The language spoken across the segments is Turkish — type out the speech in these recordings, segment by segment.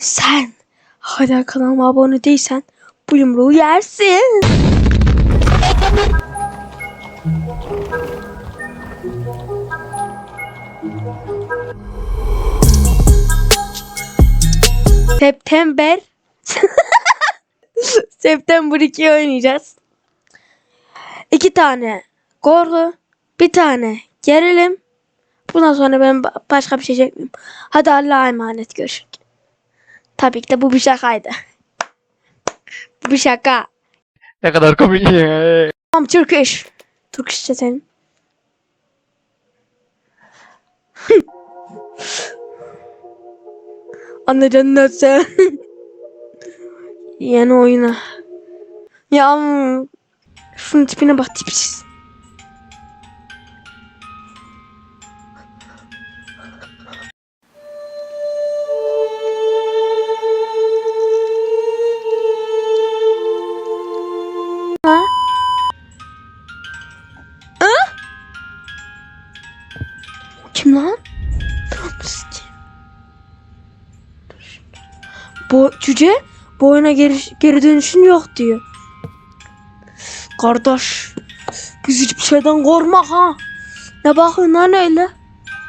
Sen hala kanalıma abone değilsen bu yumruğu yersin. September September 2 oynayacağız. İki tane korku, bir tane gerilim. Bundan sonra ben ba- başka bir şey çekmeyeyim. Hadi Allah'a emanet görüşürüz. Tabii ki de bu bir şakaydı. bu bir şaka. Ne kadar komik. Tamam Turkish. Turkish senin. Anlayacaksın ne sen. Yeni oyuna. Ya mm, şunun tipine bak tipsiz. Cüce bu oyuna geri, geri dönüşün yok diyor. Kardeş biz hiçbir şeyden korkma ha. Ne bakıyorsun lan öyle?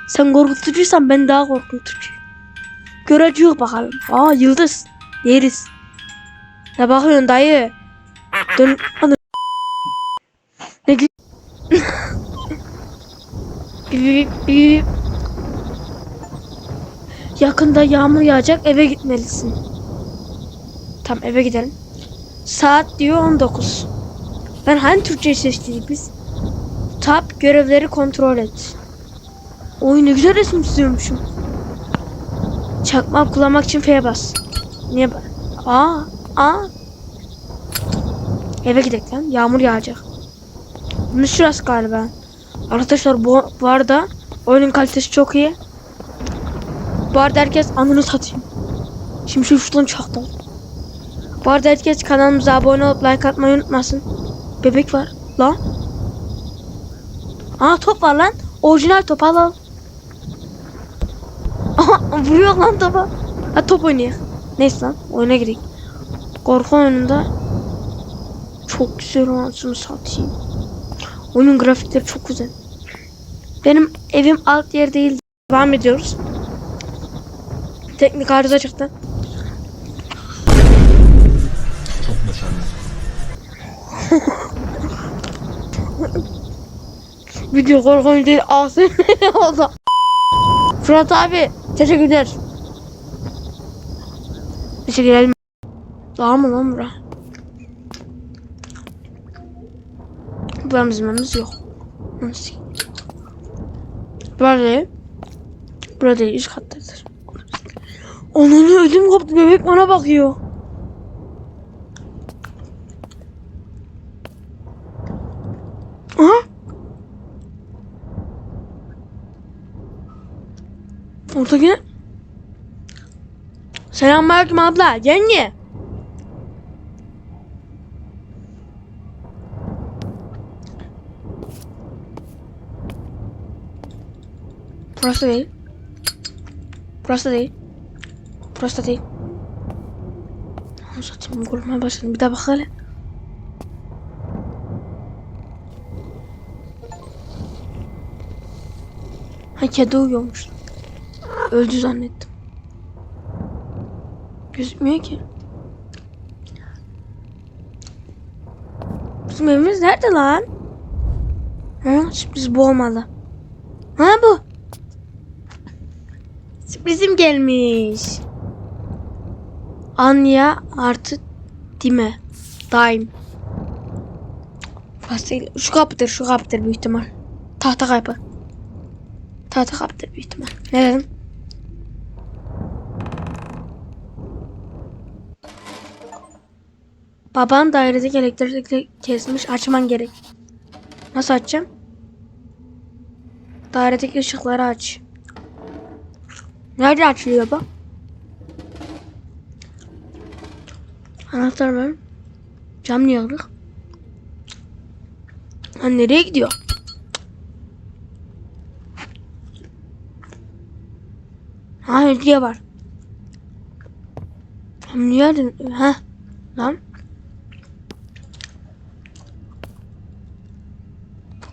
Sen korkutucuysan ben daha korkutucuyum. Göreceğiz bakalım. Aa yıldız. Yeriz. Ne bakıyorsun dayı? Dön. Ana. Ne gü... Yakında yağmur yağacak eve gitmelisin. Tamam eve gidelim. Saat diyor 19. Ben hani Türkçe seçtiydik biz? Tap görevleri kontrol et. Oy ne güzel resim çiziyormuşum. Çakmak kullanmak için F'ye bas. Niye Aa, aa. Eve gidelim lan. Yağmur yağacak. Bunun şurası galiba. Arkadaşlar bu, bu arada oyunun kalitesi çok iyi. Bu arada herkes anını satayım. Şimdi şu şuradan çaktım. Bu arada herkes kanalımıza abone olup like atmayı unutmasın. Bebek var. Lan. Aa top var lan. Orijinal top al al. Aha vuruyor lan topa. Ha top oynuyor. Neyse lan oyuna gireyim. Korku oyununda çok güzel anasını satayım. Oyunun grafikleri çok güzel. Benim evim alt yer değil. Devam ediyoruz. Teknik arıza çıktı. Video korkunç değil. Ağzım oldu. Fırat abi teşekkürler. Teşekkür ederim. Daha mı lan bura? Buram bizim evimiz yok. Nasıl? Değil. Burada değil. Üst kattadır. Onun ödüm koptu. Bebek bana bakıyor. Aha. Orada yine. Selamünaleyküm abla. Yenge. Burası değil. Burası değil. Burası da değil. Satayım. Korkmaya başladım. Bir daha bak hele. Ha kedi uyuyormuş. Öldü zannettim. Gözükmüyor ki. Bizim evimiz nerede lan? Ha sürpriz bu olmalı. Ha bu. Sürprizim gelmiş. Anya artı Dime. Daim. Fasil. Şu kapıdır, şu kapıdır büyük ihtimal. Tahta kapı. Tahta kapıdır büyük ihtimal. Ne dedim? Baban dairedeki elektrikleri kesmiş. Açman gerek. Nasıl açacağım? Dairedeki ışıkları aç. Nerede açılıyor bu? Anahtar ver. Cam niye aldık? Ha nereye gidiyor? Ha hediye var. Niye? Ha? Lan.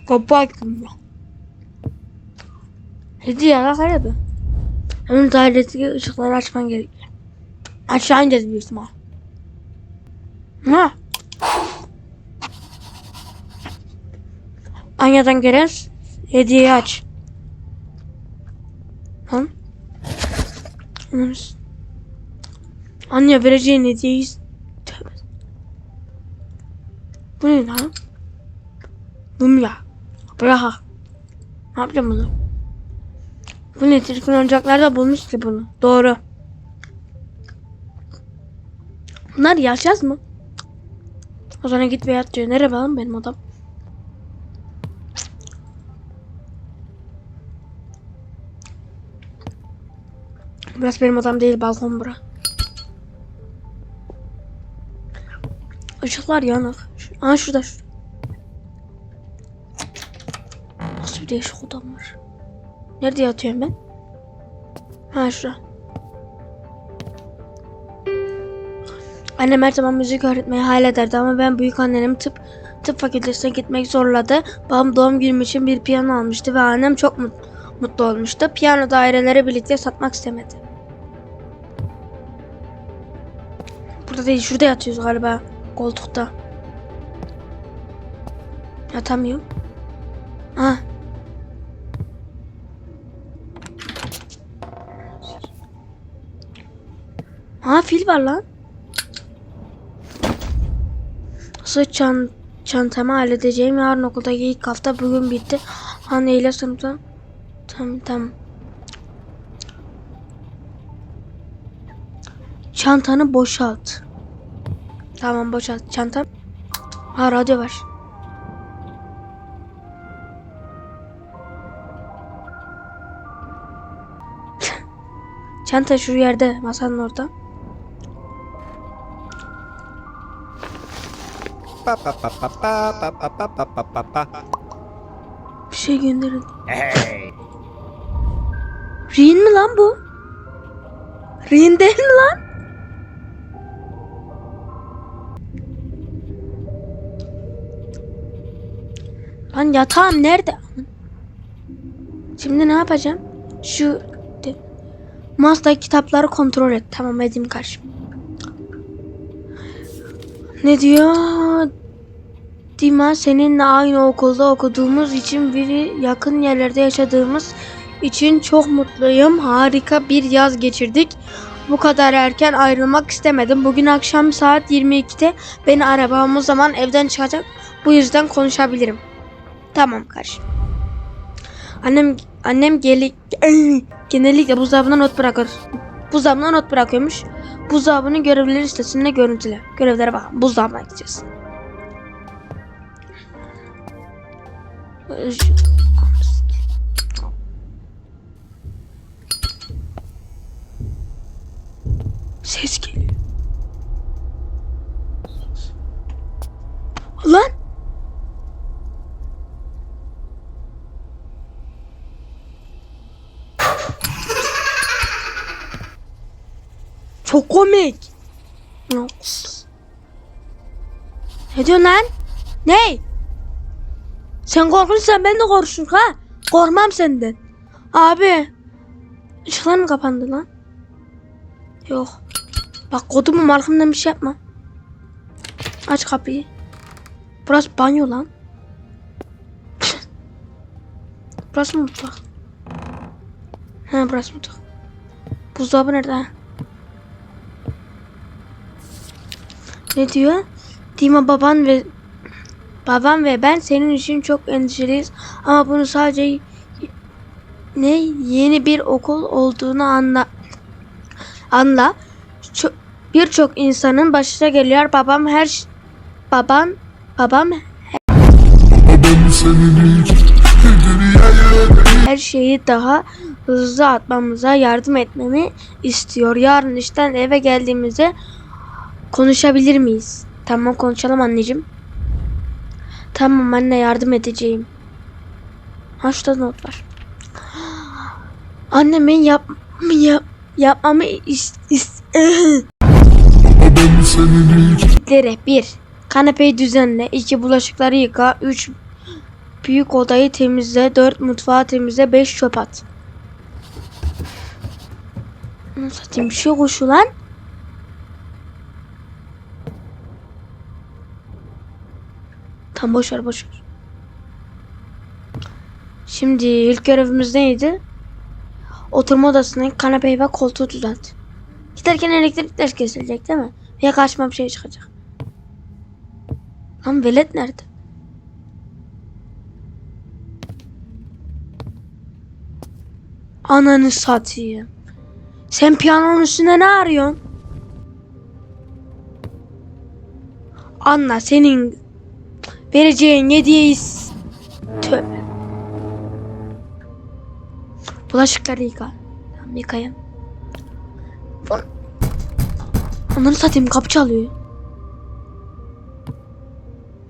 Kapı açtım ya. Hediye ya be. Hemen dairedeki ışıkları açman gerekiyor. Aşağı ineceğiz büyük ihtimal. Ha? Anyadan gelen hediyeyi aç. Lan. Anne vereceğin hediyeyi. Bu ne lan? Mumya. Bırak. Ne yapacağım bunu? Bu ne? Çirkin oyuncaklarda bulmuş ki bunu. Doğru. Bunlar yaşaz mı? O zaman git ve yat diyor. Nereye lan benim odam? Burası benim odam değil. Balkon bura. Işıklar yanık. Şu- Aa şurada bir değişik odam var. Nerede yatıyorum ben? Ha şurada. Annem her zaman müzik öğretmeyi hayal ederdi ama ben büyük annem tıp tıp fakültesine gitmek zorladı. Babam doğum günüm için bir piyano almıştı ve annem çok mut- mutlu olmuştu. Piyano daireleri birlikte satmak istemedi. Burada değil, şurada yatıyoruz galiba. Koltukta. Yatamıyorum. Ha. Ha fil var lan. Sırt çan çantamı halledeceğim. Yarın okuldaki ilk hafta bugün bitti. Anne ile sınıftan. Tamam tamam. Çantanı boşalt. Tamam boşalt. Çantam. Ha radyo var. Çanta şu yerde masanın orada. Bir şey gönderin. Hey. Rin mi lan bu? Rin değil mi lan? Lan yatağım nerede? Şimdi ne yapacağım? Şu mouse'daki kitapları kontrol et. Tamam edeyim karşım. Ne diyor? Dima seninle aynı okulda okuduğumuz için biri yakın yerlerde yaşadığımız için çok mutluyum. Harika bir yaz geçirdik. Bu kadar erken ayrılmak istemedim. Bugün akşam saat 22'de beni arabamız zaman evden çıkacak. Bu yüzden konuşabilirim. Tamam kardeşim. Annem annem geli, genellikle buzdolabına not bırakır. Buzdolabına not bırakıyormuş. Buzdolabının görevlileri listesinde görüntüle. Görevlere bak. Buzdolabına gideceğiz. Şu- Ses geliyor. Lan! Çok komik. Ne diyorsun lan? Ne? Sen korkunçsan ben de korkuşum ha. Korkmam senden. Abi. Işıklar mı kapandı lan? Yok. Bak kodumun arkamdan bir şey yapma. Aç kapıyı. Burası banyo lan. burası mutfak. Ha burası mutfak. Buzdolabı nerede? ha? Ne diyor? Dima baban ve babam ve ben senin için çok endişeliyiz ama bunu sadece ne yeni bir okul olduğunu anla anla. Ço- Birçok insanın başına geliyor. Babam her babam babam her şeyi daha hızlı atmamıza yardım etmemi istiyor. Yarın işten eve geldiğimizde konuşabilir miyiz? Tamam konuşalım anneciğim. Tamam anne yardım edeceğim. Ha şurada not var. Annemin yap, yap yapmamı is, is- Hareketleri 1. Kanepeyi düzenle. 2. Bulaşıkları yıka. 3. Büyük odayı temizle. 4. Mutfağı temizle. 5. Çöp at. Satayım. Bir şey koşu lan. Tam boş ver boş ver. Şimdi ilk görevimiz neydi? Oturma odasının kanepeyi ve koltuğu düzelt. Giderken elektrikler kesilecek değil mi? Veya karşıma bir şey çıkacak. Lan velet nerede? Ananı satayım. Sen piyanonun üstünde ne arıyorsun? Anla senin vereceğin hediyeyi Tövbe. Bulaşıkları yıka. Tamam yıkayın. Ananı satayım kapı çalıyor.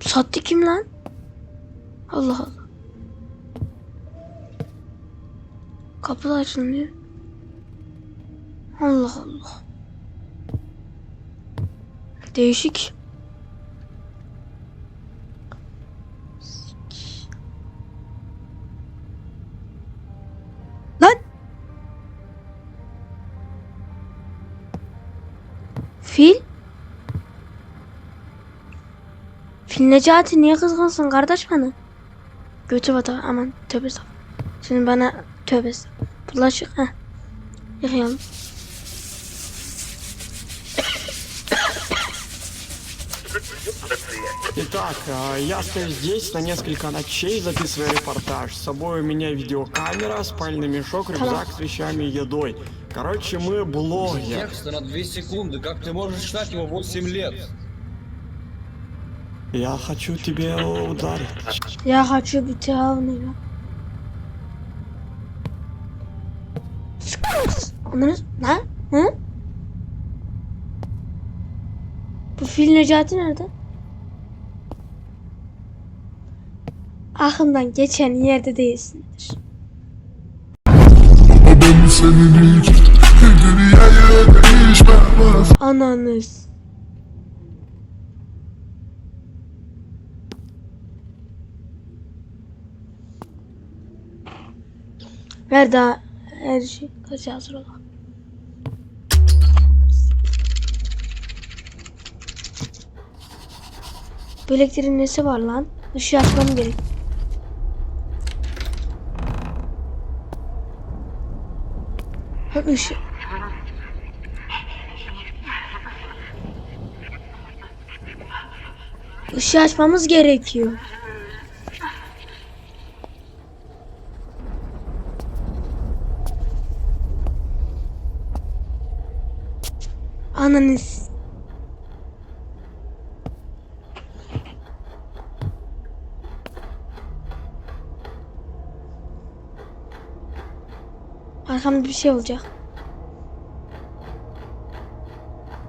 Sattı kim lan? Allah Allah. Kapı da açılmıyor. Allah Allah. Değişik. Necati niye kızgınsın kardeş bana? Götü bata aman tövbe estağfurullah. Şimdi bana tövbe estağfurullah. Bulaşık heh. Yıkayalım. Итак, э, я стою здесь на несколько ночей, записываю репортаж. С собой у меня видеокамера, спальный мешок, рюкзак с вещами и едой. Короче, мы блогер. Текста на 2 секунды. Как ты можешь читать его 8 лет? Я хочу тебе ударить. Ya хочу bir ya. Onları ne? Hı? Bu fil Necati nerede? Aklımdan geçen yerde değilsindir. Ananız. Ver daha her şey kaç hazır ol. Bu elektriğin nesi var lan? Işığı açmam gerek. Ha ışığı. Işığı açmamız gerekiyor. Ananız. Arkamda bir şey olacak.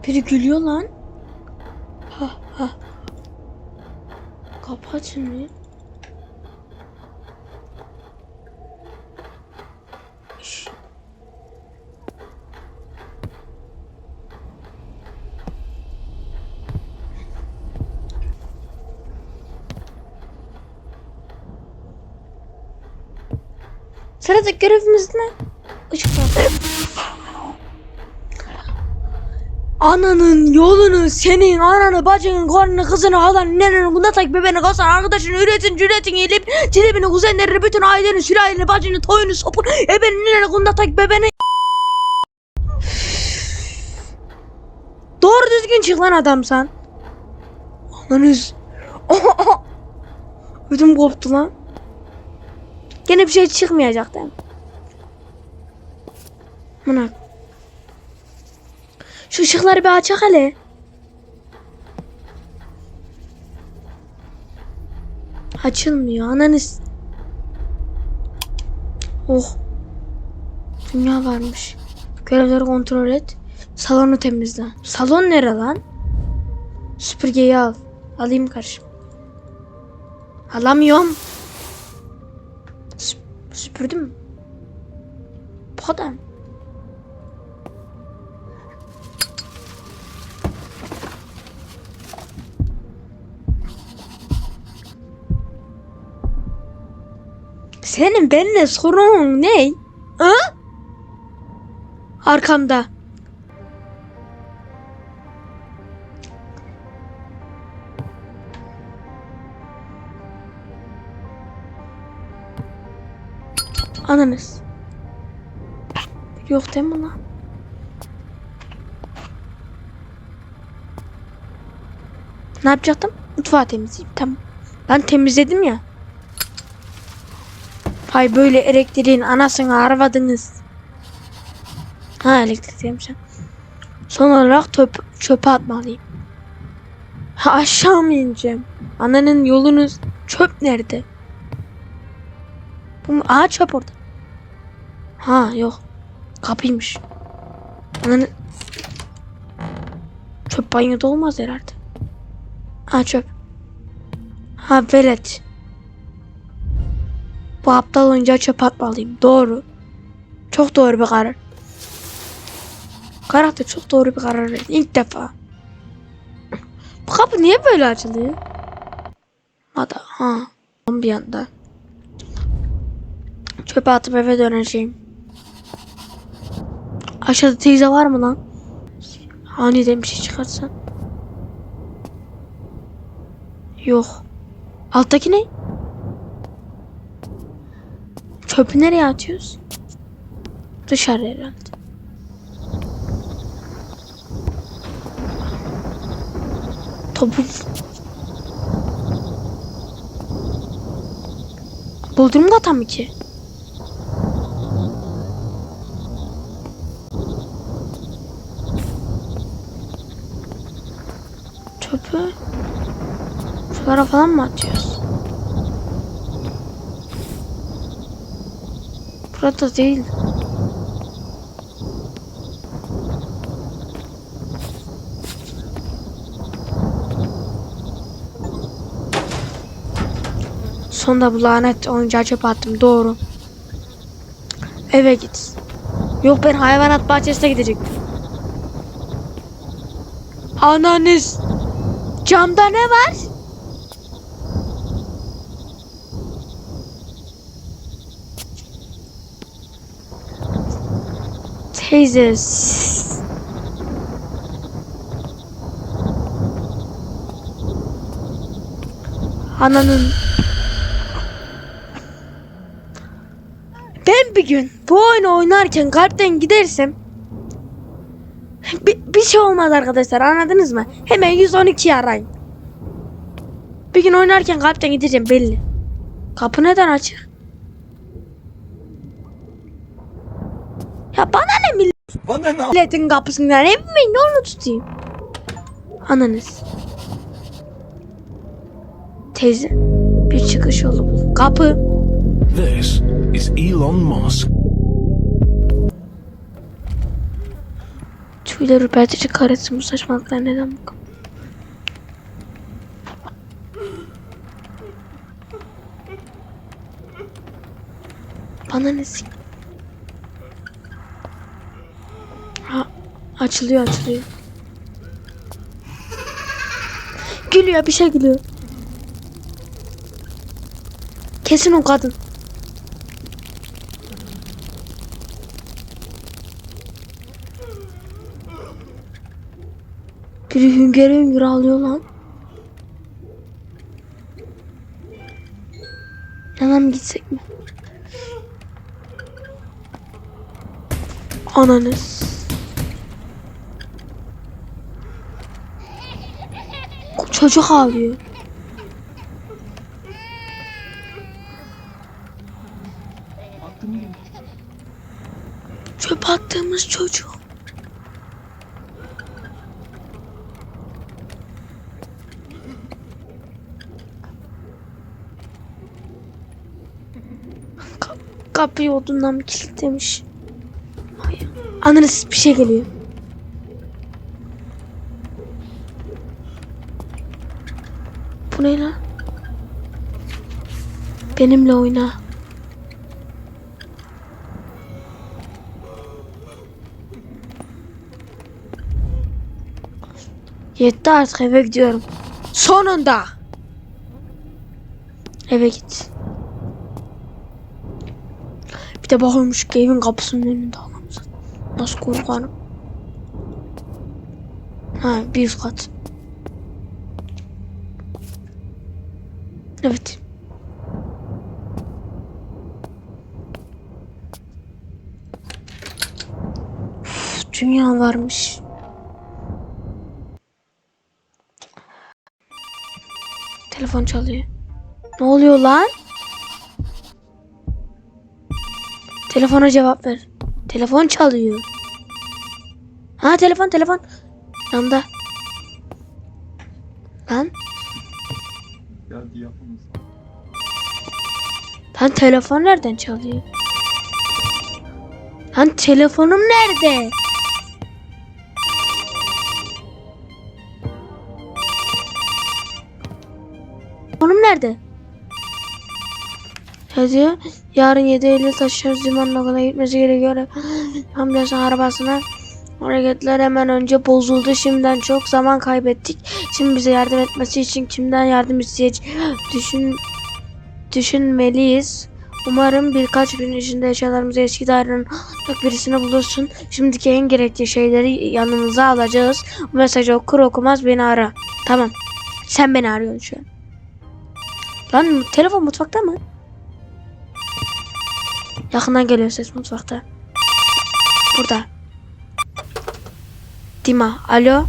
Biri gülüyor lan. Ha ha. Kapı açılmıyor. Sıradaki görevimiz ne? Ananın yolunu senin ananı bacını karnını kızını halanı neneni bunda tak bebeğini kasan arkadaşını üretin cüretin elip cilebini kuzenlerini bütün aileni sülaleni bacını toyunu sopun ebenin neneni bunda tak bebeğini Doğru düzgün çık lan adam sen. Ananız. Ödüm koptu lan. Gene bir şey çıkmayacak değil mi? Buna. Şu ışıkları bir açak hele. Açılmıyor ananız. Oh. Dünya varmış. Görevleri kontrol et. Salonu temizle. Salon nere lan? Süpürgeyi al. Alayım karşım. Alamıyorum. Süpürdüm. Podem. Senin benimle sorun ne? Ha? Arkamda. Ananız. Yok değil mi lan? Ne yapacaktım? Mutfağı temizleyeyim. Tamam. Ben temizledim ya. Hay böyle elektriğin anasını arvadınız. Ha elektrik demişim. Son olarak çöp, çöpe atmalıyım. Ha aşağı mı ineceğim? Ananın yolunuz çöp nerede? Bu mu? Aa çöp orada. Ha yok. Kapıymış. Ananın... Çöp banyoda olmaz herhalde. Ha çöp. Ha velet. Bu aptal oyuncağı çöpe atmalıyım. Doğru. Çok doğru bir karar. Karakter çok doğru bir karar verdi. İlk defa. Bu kapı niye böyle açılıyor? Hadi ha. Bir anda. Çöpe atıp eve döneceğim. Aşağıda teyze var mı lan? Aniden bir şey çıkarsa. Yok. Alttaki ne? Çöpü nereye atıyoruz? Dışarı herhalde. Topu. Buldum da tam ki. Şuralara falan mı atıyoruz? Burada değil. Sonunda bu lanet oyuncağı çöpe attım. Doğru. Eve git. Yok ben hayvanat bahçesine gidecektim. Ananız. Camda ne var? Teyze. s- Ananın. Ben bir gün bu oyunu oynarken kalpten gidersem bir, bir şey olmaz arkadaşlar anladınız mı? Hemen 112 arayın. Bir gün oynarken kalpten gideceğim belli. Kapı neden açık? Ya bana ne millet? Bana ne? Milletin kapısından evimin yolunu tutayım. Ananız. Teyze. Bir çıkış yolu bul. Kapı. This is Elon Musk. Tüyler ürpertici karesi bu saçmalıklar neden bu? Bana ne sik? Ha, açılıyor açılıyor. Gülüyor bir şey gülüyor. Kesin o kadın. Biri hüngür hüngür ağlıyor lan. Yana mı gitsek mi? Ananız. Çocuk ağlıyor. Çöp attığımız çocuk. Ka- kapıyı odundan kilitlemiş? Ananız bir şey geliyor. Bu ne lan? Benimle oyna. Yetti artık eve gidiyorum. Sonunda. Eve git. Bir de bakıyormuş ki evin kapısının önünde anamız. Nasıl korkarım. Ha bir kat. Evet. Uf, dünya varmış. Telefon çalıyor. Ne oluyor lan? Telefona cevap ver. Telefon çalıyor. Ha telefon telefon. Yanda. Lan. Lan telefon nereden çalıyor? Lan telefonum nerede? Telefonum nerede? Ne diyor? Yarın 7 Eylül taşıyoruz liman noktada gitmesi gerekiyor. Ambulansın arabasına hareketler hemen önce bozuldu. Şimdiden çok zaman kaybettik. Şimdi bize yardım etmesi için kimden yardım isteyeceğiz? Düşün, düşünmeliyiz. Umarım birkaç gün içinde eşyalarımızı eski dairenin birisine bulursun. Şimdiki en gerekli şeyleri yanımıza alacağız. Bu mesajı okur okumaz beni ara. Tamam. Sen beni arıyorsun şu an. Lan telefon mutfakta mı? Yakından geliyor ses mutfakta. Burada. Dima. Alo.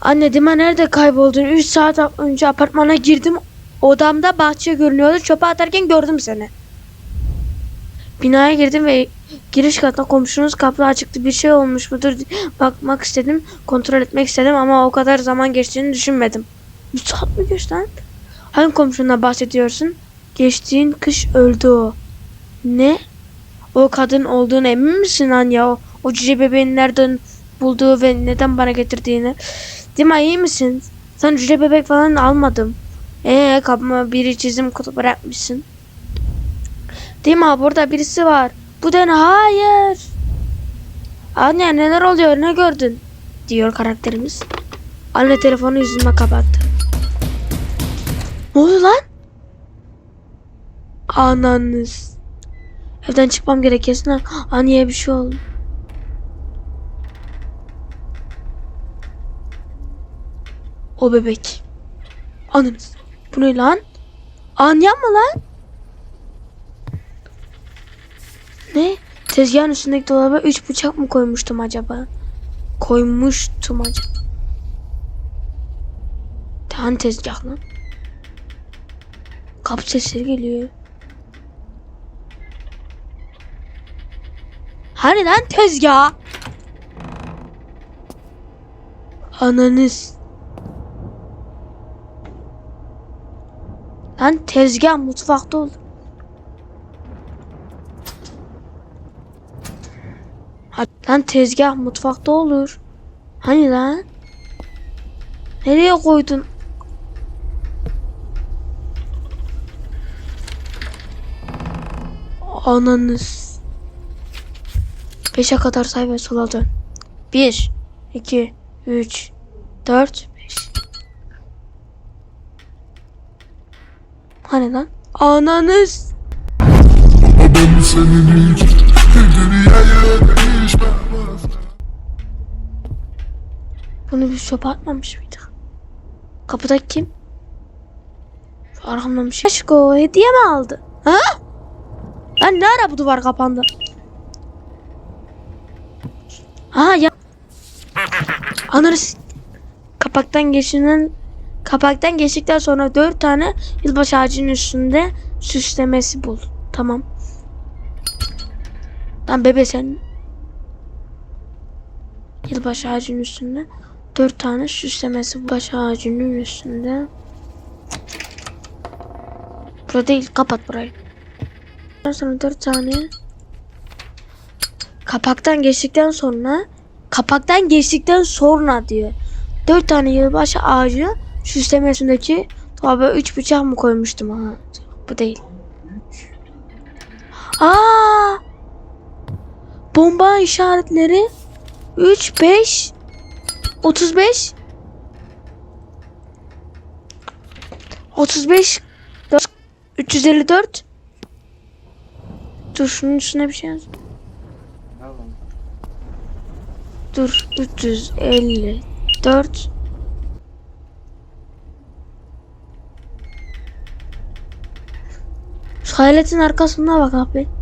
Anne Dima nerede kayboldun? 3 saat önce apartmana girdim. Odamda bahçe görünüyordu. Çöpe atarken gördüm seni. Binaya girdim ve giriş katına komşunuz kapı açıktı. Bir şey olmuş mudur? Bakmak istedim. Kontrol etmek istedim ama o kadar zaman geçtiğini düşünmedim. 3 saat mi geçti lan? Hangi komşundan bahsediyorsun? Geçtiğin kış öldü o. Ne? O kadın olduğunu emin misin Anya? O, o cüce bebeğin nereden bulduğu ve neden bana getirdiğini. Dima iyi misin? Sen cüce bebek falan almadım. Ee kapıma biri çizim kutu bırakmışsın. Dima burada birisi var. Bu den hayır. Anne neler oluyor ne gördün? Diyor karakterimiz. Anne telefonu yüzüme kapattı. Ne oluyor lan? Ananız. Evden çıkmam gerek kesin. Anneye bir şey oldu. O bebek. Ananız. Bu ne lan? Anya mı lan? Ne? Tezgahın üstündeki dolaba üç bıçak mı koymuştum acaba? Koymuştum acaba. Hani tezgah lan? Kapı sesleri geliyor. Hani lan tezgah? Ananız. Lan tezgah mutfakta olur. Lan tezgah mutfakta olur. Hani lan? Nereye koydun? Ananız. Beşe kadar say ve sola dön. Bir, iki, üç, dört, Hani? Ananız. Bunu bir çöpe atmamış mıydık? Kapıdaki kim? Şu arkamdan bir şey. Aşko hediye mi aldı? Ha? Lan ne ara bu duvar kapandı? Aha ya. Anırız. Kapaktan geçinen kapaktan geçtikten sonra dört tane yılbaşı ağacının üstünde süslemesi bul. Tamam. Lan bebe sen yılbaşı ağacının üstünde dört tane süslemesi. Yılbaşı ağacının üstünde. Burada değil kapat burayı. Sonra dört tane kapaktan geçtikten sonra kapaktan geçtikten sonra diyor. Dört tane yılbaşı ağacı süslemesindeki dolaba üç bıçak mı koymuştum ha? Bu değil. Aa! Bomba işaretleri 3 5 35 35 4, 354 Dur şunun üstüne bir şey yaz. Dur 354 hayaletin arkasına bak abi.